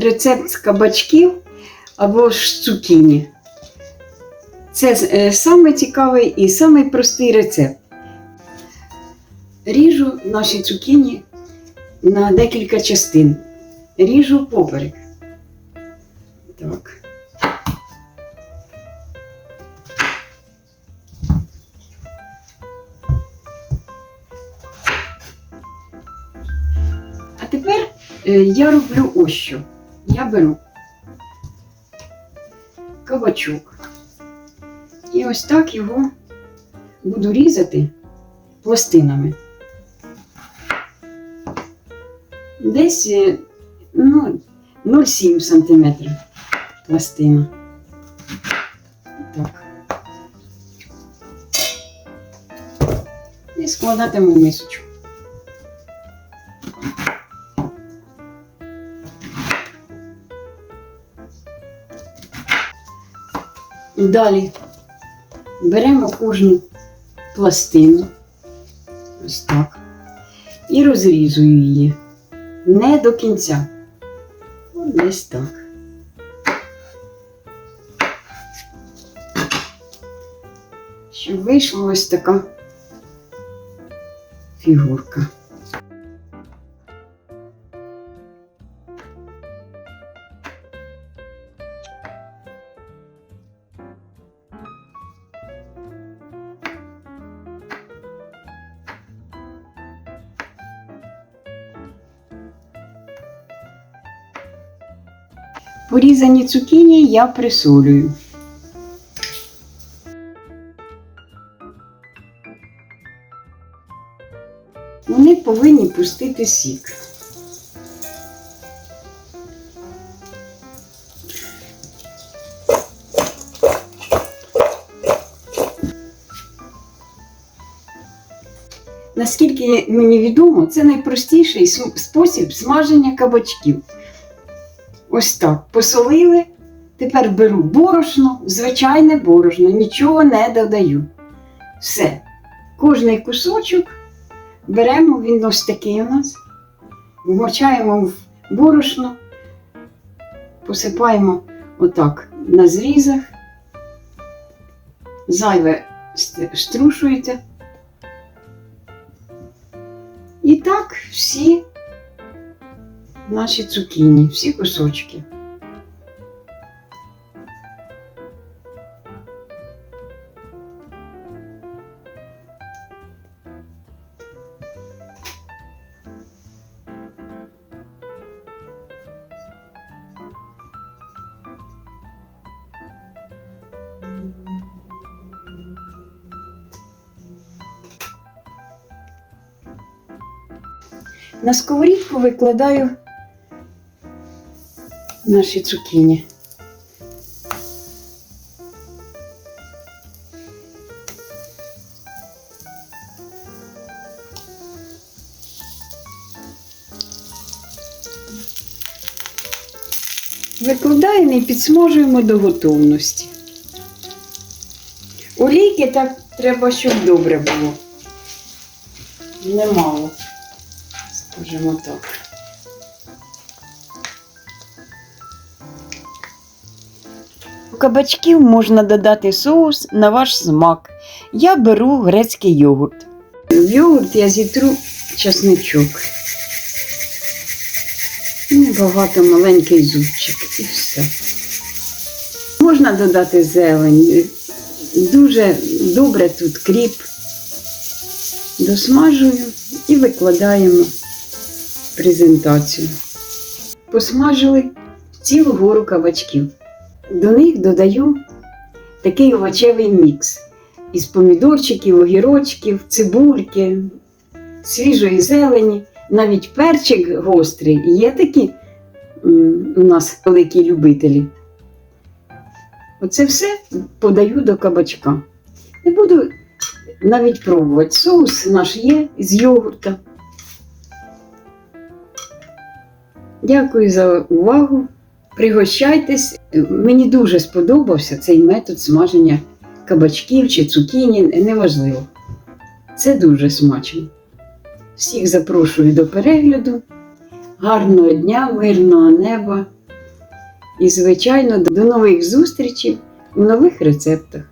рецепт з кабачків або з цукіні. Це е, самий цікавий і самий простий рецепт. Ріжу наші цукіні на декілька частин. Ріжу поперек. Так. А тепер е, я роблю ось що. Я беру кабачок. І ось так його буду різати пластинами. Десь е, ну, 0,7 см пластина. Так. І складатиму мисочку. Далі беремо кожну пластину, ось так, і розрізую її не до кінця. Ось Десь так. Щоб вийшла ось така фігурка. Порізані цукіні я присолюю. Вони повинні пустити сік. Наскільки мені відомо, це найпростіший спосіб смаження кабачків. Ось так. Посолили. Тепер беру борошно, звичайне борошно, нічого не додаю. Все. Кожний кусочок беремо, він ось такий у нас, вмочаємо в борошно, посипаємо отак на зрізах, зайве струшуєте. І так всі наші цукіні, всі кусочки. На сковорідку викладаю наші цукіні. Викладаємо і підсмажуємо до готовності. Олійки так треба, щоб добре було. Немало, скажімо так. У кабачків можна додати соус на ваш смак. Я беру грецький йогурт. В йогурт я зітру часничок. Ну, багато маленький зубчик і все. Можна додати зелень. Дуже добре тут кріп. Досмажую і викладаємо презентацію. Посмажили цілу гору кабачків. До них додаю такий овочевий мікс із помідорчиків, огірочків, цибульки, свіжої зелені, навіть перчик гострий. Є такі у нас великі любителі. Оце все подаю до кабачка. Не буду навіть пробувати. Соус наш є з йогурта. Дякую за увагу. Пригощайтесь. Мені дуже сподобався цей метод смаження кабачків чи цукіні, неважливо. Це дуже смачно. Всіх запрошую до перегляду. Гарного дня, мирного неба І, звичайно, до нових зустрічей у нових рецептах.